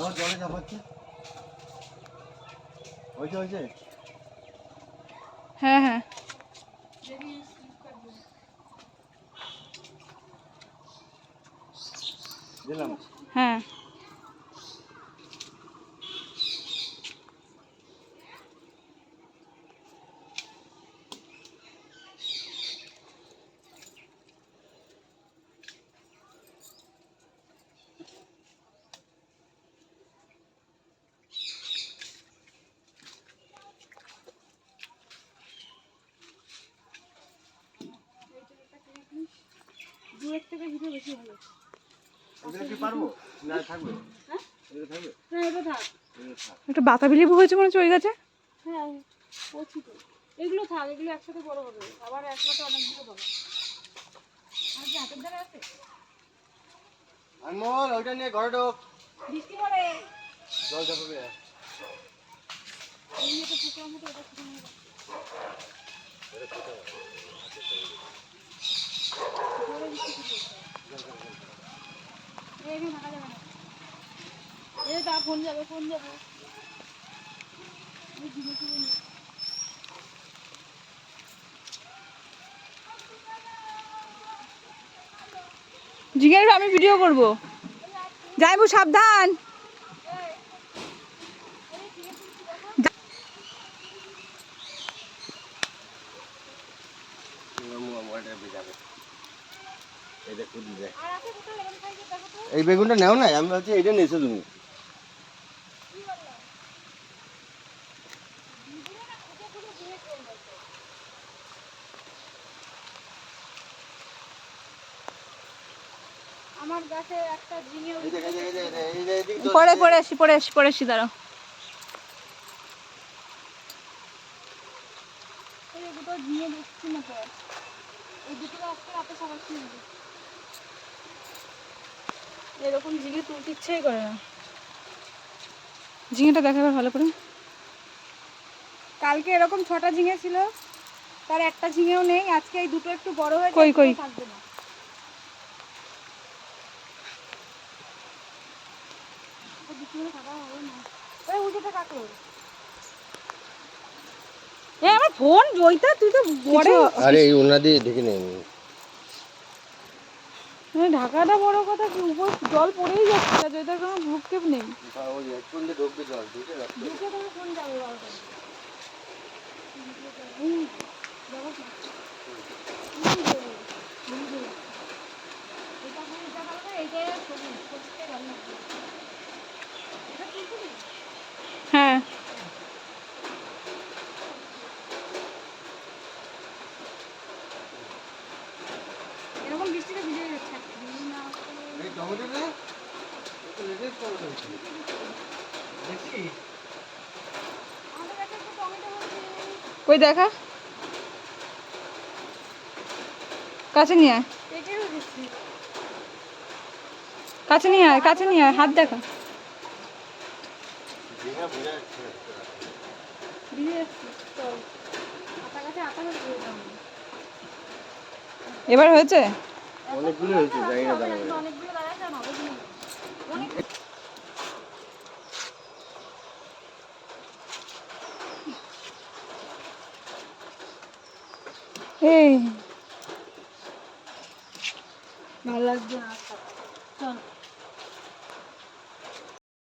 জল জলে চাপাচ্ছে হয়েছে হয়েছে? হ্যাঁ হ্যাঁ। দিলাম। হ্যাঁ দূরের থেকে ভিডিও বেশি ভালো এগুলো কি পারব না থাকবে হ্যাঁ? এগুলো থাকবে এটা থাক এগুলো থাক একটা বাতাবি লেবু হয়েছে মনে হচ্ছে ওই গাছে? হ্যাঁ এগুলো থাক এগুলো একসাথে বড় হবে আবার একসাথে অনেকগুলো পাবে আর কি হাতের দ্বারা আছে আনমোল, ওইটা নিয়ে ঘরে ঢোক। বৃষ্টি পড়ে জল চাপাবে এই নিয়ে তো শুকনো মতো এটা শুকনো মতো জোরে বৃষ্টি পড়ছে। এই যাবে যাবে যাবে জিগের আমি ভিডিও করব। যাইবু সাবধান। ভেজাবে এই বেগুনটা নেও না আমি ভাবছি এইটা নিয়েছো তুমি। পরে পরে আসি পরে আসি পরে আসি দাঁড়াও। দুটো ঝিঙে দেখছি না তো। এই দুটো আজকে রাতে সবার খেয়ে এরকম ঝিঙে তুলতে ইচ্ছেই করে না। ঝিঙেটা দেখাবে ভালো করে। কালকে এরকম ছটা ঝিঙে ছিল তার একটা ঝিঙেও নেই আজকে এই দুটো একটু বড় হয়েছে কই, কই? থাকবে না। আমার ফোন ওইটা তুই তো বড় আরে এই ওনা দিয়ে ঢেকে নেই ঢাকাটা বড় কথা কি? উপর জল পড়েই যাচ্ছে আর যেটার কোনো ভ্রুক্ষেপ নেই। ঢুকে জল ঢুকে যাচ্ছে দুটো তুমি কোন যাবে বারোটা হুম, যাব কি? হুম, যাব। হুম, যাব। এটা করে এটা ভালো করে, এইটা সবুজ, সবুজটাই ভালো লাগছে। এটা তুলতে দিই? হ্যাঁ এরকম বৃষ্টিতে ভিজে যাচ্ছে ভিজে না এই টমেটো দেখি কাছে কই দেখা। কাছে নিয়ে আয়। কাছে নিয়ে আয় কাছে নিয়ে আয় হাত দেখা। এবার হয়েছে? অনেকগুলো হয়েছে জানি না দাঁড়াবে অনেকগুলো দাঁড়াচ্ছে আর হবে কিনা অনেক এই ভালো লাগছে না চল